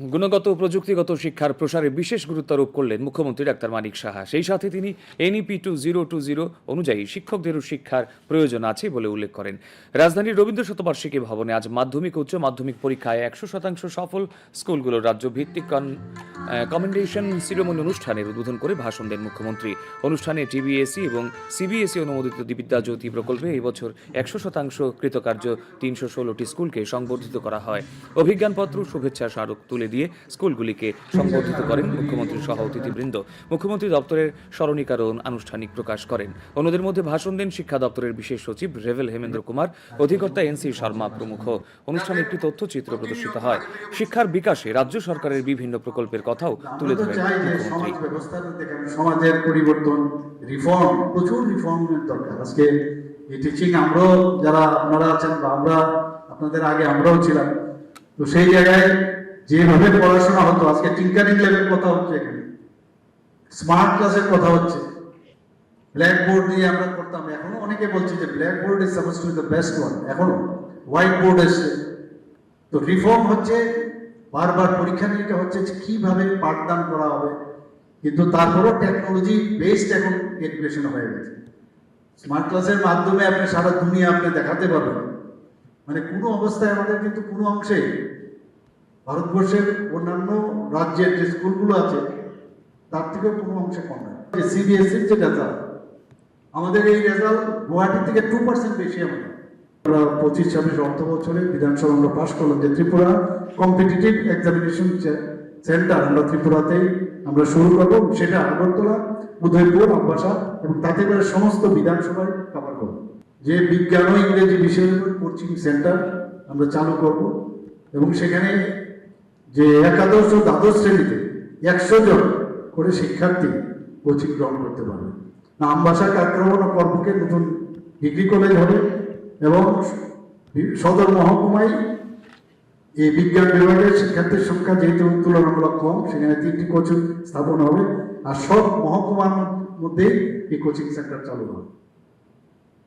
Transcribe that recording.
গুণগত প্রযুক্তিগত শিক্ষার প্রসারে বিশেষ গুরুত্ব আরোপ করলেন মুখ্যমন্ত্রী ডাক্তার মানিক সাহা। সেই সাথে তিনি NEP two zero two zero অনুযায়ী শিক্ষকদেরও শিক্ষার প্রয়োজন আছে বলে উল্লেখ করেন। রাজধানীর রবীন্দ্র শতবার্ষিকী ভবনে আজ মাধ্যমিক উচ্চ মাধ্যমিক পরীক্ষায় একশো শতাংশ সফল স্কুলগুলোর রাজ্য ভিত্তিক কমেন্ডেশন সিরোমনি অনুষ্ঠানের উদ্বোধন করে ভাষণ দেন মুখ্যমন্ত্রী। অনুষ্ঠানে টিবিএসসি এবং সিবিএসই অনুমোদিত বিদ্যাজ্যোতি প্রকল্পে এই বছর একশো শতাংশ কৃতকার্য তিনশো ষোলোটি স্কুলকে সংবর্ধিত করা হয়। অভিজ্ঞানপত্র, শুভেচ্ছা স্মারক তুলে দিয়ে স্কুলগুলিকে সংবর্ধিত করেন মুখ্যমন্ত্রী সহ অতিথিবৃন্দ। মুখ্যমন্ত্রী দপ্তরের স্মরণিকারণ আনুষ্ঠানিক প্রকাশ করেন। অন্যদের মধ্যে ভাষণ দেন শিক্ষা দপ্তরের বিশেষ সচিব রেভেল হেমেন্দ্র কুমার, অধিকর্তা এনসি শর্মা প্রমুখ। অনুষ্ঠানে একটি তথ্যচিত্র প্রদর্শিত হয়। শিক্ষার বিকাশে রাজ্য সরকারের বিভিন্ন প্রকল্পের কথাও তুলে ধরেন সমাজের পরিবর্তন রিফর্ম প্রচুর রিফর্মের দরকার। আজকে এই টিচিং আমরাও যারা আপনারা আছেন বা আমরা, আপনাদের আগে আমরাও ছিলাম, তো সেই জায়গায় যেভাবে পড়াশোনা হতো, আজকে টিঙ্কারিং লেভেল কথা হচ্ছে এখানে। স্মার্ট ক্লাসের কথা হচ্ছে। ব্ল্যাক বোর্ড দিয়ে আমরা করতাম। এখনও অনেকে বলছে যে black board is suppose to the best one এখনও। হোয়াইট বোর্ড এসছে। তো রিফর্ম হচ্ছে। বারবার পরীক্ষা নিরীক্ষা হচ্ছে যে কীভাবে পাঠদান করা হবে। কিন্তু তারপরও টেকনোলজি বেসড এখন এডুকেশন হয়ে গেছে। স্মার্ট ক্লাসের মাধ্যমে আপনি সারা দুনিয়া আপনি দেখাতে পারবেন। মানে কোনো অবস্থায় আমাদের কিন্তু কোনো অংশে ভারতবর্ষের অন্যান্য রাজ্যের যে স্কুলগুলো আছে, তার থেকেও কোনো অংশে কম নয়। যে সিবিএসসির যে রেজাল্ট আমাদের এই রেজাল্ট গুয়াহাটি থেকে টু পার্সেন্ট বেশি আমাদের। আমরা পঁচিশ, ছাব্বিশ অর্থ বছরে বিধানসভা আমরা পাশ করলাম যে ত্রিপুরা কম্পিটিটিভ এক্সামিনেশন সেন্টার আমরা ত্রিপুরাতেই আমরা শুরু করব। সেটা আগরতলা, উদয়পুর আব্বাসা এবং তাতে করে সমস্ত বিধানসভায় কভার করব। যে বিজ্ঞান ও ইংরেজি বিষয়ের উপর কোচিং সেন্টার আমরা চালু করব এবং সেখানে যে একাদশ ও দ্বাদশ শ্রেণীতে একশো জন করে শিক্ষার্থী কোচিং গ্রহণ করতে পারবে। আমবাসা কাক্রমণ ও কর্মকে নতুন ডিগ্রি কলেজ হবে এবং সদর মহকুমায় এই বিজ্ঞান বিভাগের শিক্ষার্থীর সংখ্যা যেহেতু তুলনামূলক কম, সেখানে তিনটি কোচিং স্থাপন হবে। আর সব মহকুমার মধ্যে এই কোচিং সেন্টার চালু হবে।